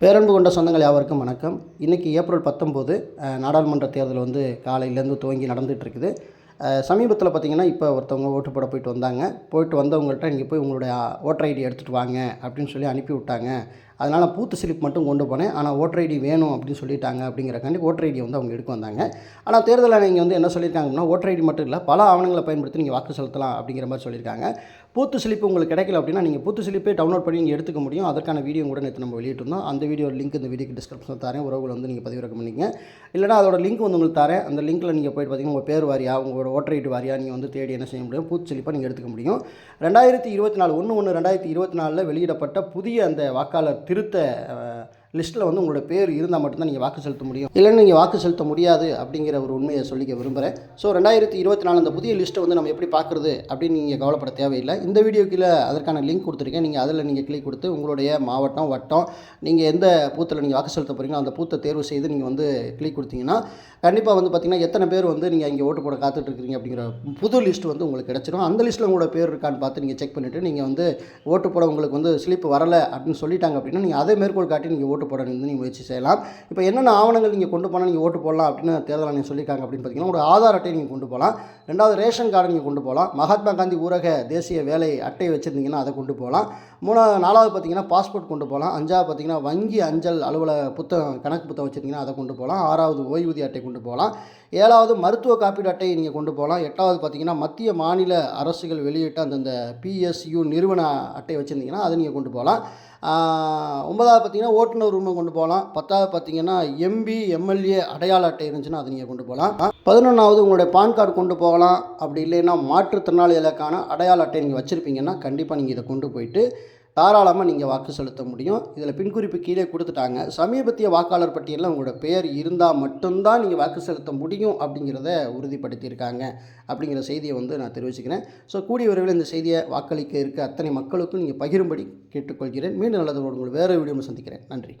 பேரன்பு கொண்ட சொந்தங்கள் யாவருக்கும் வணக்கம். இன்றைக்கி ஏப்ரல் பத்தொம்போது நாடாளுமன்ற தேர்தல் வந்து காலையிலேருந்து துவங்கி நடந்துகிட்ருக்குது. சமீபத்தில் பார்த்திங்கன்னா இப்போ ஒருத்தவங்க ஓட்டு போட போயிட்டு வந்தாங்க. போயிட்டு வந்தவங்கள்ட்ட நீங்கள் போய் உங்களுடைய ஓட்டர் ஐடி எடுத்துகிட்டு வாங்க அப்படின்னு சொல்லி அனுப்பி விட்டாங்க அதனால் பூத்து ஸ்லிப் மட்டும் கொண்டு போனேன். ஆனால் ஓட்டர் ஐடி வேணும் அப்படின்னு சொல்லிட்டாங்க அப்படிங்கிறக்காண்டி ஓட்டர் ஐடி வந்து அவங்க எடுக்க வந்தாங்க. ஆனால் தேர்தல் ஆணையம் வந்து என்ன சொல்லியிருக்காங்கன்னா ஓட்டர் ஐடி மட்டும் இல்லை பல ஆவணங்களை பயன்படுத்தி நீங்கள் வாக்கு செலுத்தலாம் அப்படிங்கிற மாதிரி சொல்லியிருக்காங்க. பூத்து ஸ்லிப் உங்களுக்கு கிடைக்கல அப்படின்னா நீங்கள் பூத்து ஸ்லிப்பே டவுன்லோட் பண்ணி நீங்கள் எடுத்துக்க முடியும். அதற்கான வீடியோ கூட நேற்று நம்ம வெளியிட்டிருந்தோம். அந்த வீடியோ லிங்க் இந்த வீடியோக்கு டிஸ்கிரிப்ஷன் தரேன். உறவுகள் வந்து நீங்கள் பதிவிறக்கம் பண்ணிங்க இல்லைனா அதோட லிங்க் வந்து உங்களுக்கு தரேன். அந்த லிங்க்கில் நீங்கள் போயிட்டு பார்த்தீங்கன்னா உங்கள் பேர் வாரியா உங்களோட ஓட்டர் ஐடி வாரியா நீங்கள் வந்து தேடி என்ன செய்ய முடியும்? பூத்து ஸ்லிப்பாக நீங்கள் எடுத்துக்க முடியும். ரெண்டாயிரத்தி இருபத்தி நாலு ஒன்று ஒன்று ரெண்டாயிரத்தி இருபத்தி நாலில் வெளியிடப்பட்ட புதிய அந்த வாக்காளர் திருத்த லிஸ்ட்டில் வந்து உங்களோட பேர் இருந்தால் மட்டும்தான் நீங்கள் வாக்கு செலுத்த முடியும். இல்லைன்னு நீங்கள் வாக்கு செலுத்த முடியாது அப்படிங்கிற ஒரு உண்மையை சொல்லிக்க விரும்புகிறேன் ஸோ ரெண்டாயிரத்தி இருபத்தி நாலு அந்த புதிய லிஸ்ட்டை வந்து நம்ம எப்படி பார்க்குறது அப்படின்னு நீங்கள் கவலைப்பட தேவையில்லை. இந்த வீடியோ கீழே அதற்கான லிங்க் கொடுத்துருக்கேன். நீங்கள் அதில் நீங்கள் கிளிக் கொடுத்து உங்களுடைய மாவட்டம் வட்டம் நீங்கள் எந்த பூத்தில் நீங்கள் வாக்கு செலுத்த போகிறீங்களோ அந்த பூத்தை தேர்வு செய்து நீங்கள் வந்து கிளிக் கொடுத்தீங்கன்னா கண்டிப்பாக வந்து பார்த்திங்கன்னா எத்தனை பேர் வந்து நீங்கள் இங்கே ஓட்டு போட காத்துட்ருக்கிறீங்க அப்படிங்கிற புது லிஸ்ட் வந்து உங்களுக்கு கிடச்சிரும். அந்த லிஸ்ட்டில் உங்களோட பேர் இருக்கான்னு பார்த்து நீங்கள் செக் பண்ணிவிட்டு நீங்கள் வந்து ஓட்டு போட உங்களுக்கு வந்து ஸ்லிப் வரலை அப்படின்னு சொல்லிட்டாங்க அப்படின்னா நீங்கள் அதை மேற்கோள் காட்டி நீங்கள் ஓட்டு போட வந்து நீங்கள் முயற்சி செய்யலாம். இப்போ என்னென்ன ஆவணங்கள் நீங்கள் கொண்டு போனால் நீங்கள் ஓட்டு போடலாம் அப்படின்னு தேர்தல் ஆணையம் சொல்லியிருக்காங்க அப்படின்னு பார்த்தீங்கன்னா ஒரு ஆதார் அட்டை நீங்கள் கொண்டு போகலாம். ரெண்டாவது ரேஷன் கார்டு நீங்கள் கொண்டு போகலாம். மகாத்மா காந்தி ஊரக தேசிய வேலை அட்டை வச்சுருந்தீங்கன்னா அதை கொண்டு போகலாம். மூணாவது நாலாவது பார்த்தீங்கன்னா பாஸ்போர்ட் கொண்டு போகலாம். அஞ்சாவது பார்த்தீங்கன்னா வங்கி அஞ்சல் அலுவலக புத்தகம் கணக்கு புத்தகம் வச்சுருந்தீங்கன்னா அதை கொண்டு போகலாம். ஆறாவது ஓய்வூதிய அட்டை கொண்டு போகலாம். ஏழாவது மருத்துவ காப்பீடு அட்டையை நீங்கள் கொண்டு போகலாம். எட்டாவது பார்த்தீங்கன்னா மத்திய மாநில அரசுகள் வெளியிட்ட அந்தந்த பிஎஸ்யு நிறுவன அட்டை வச்சுருந்தீங்கன்னா அதை நீங்கள் கொண்டு போகலாம். ஒன்பதாவது பார்த்தீங்கன்னா ஓட்டுநர் உரிமை கொண்டு போகலாம். பத்தாவது பார்த்தீங்கன்னா எம்பி எம்எல்ஏ அடையாள அட்டை இருந்துச்சுன்னா அதை நீங்கள் கொண்டு போகலாம். பதினொன்றாவது உங்களுடைய பான் கார்டு கொண்டு போகலாம். அப்படி இல்லைன்னா மாற்றுத்திறனாளிகளுக்கான அடையாள அட்டை நீங்கள் வச்சுருப்பீங்கன்னா கண்டிப்பாக நீங்கள் இதை கொண்டு போயிட்டு தாராளமாக நீங்கள் வாக்கு செலுத்த முடியும். இதில் பின்குறிப்பு கீழே கொடுத்துட்டாங்க. சமீபத்திய வாக்காளர் பட்டியலில் உங்களோட பெயர் இருந்தால் மட்டும்தான் நீங்கள் வாக்கு செலுத்த முடியும் அப்படிங்கிறத உறுதிப்படுத்தியிருக்காங்க. அப்படிங்கிற செய்தியை வந்து நான் தெரிவிச்சுக்கிறேன். ஸோ கூடிய விரைவில் இந்த செய்தியை வாக்களிக்க இருக்க அத்தனை மக்களுக்கும் நீங்கள் பகிரும்படி கேட்டுக்கொள்கிறேன். மீண்டும் நல்லது உங்களுக்கு வேறு வீடியோவில் சந்திக்கிறேன். நன்றி.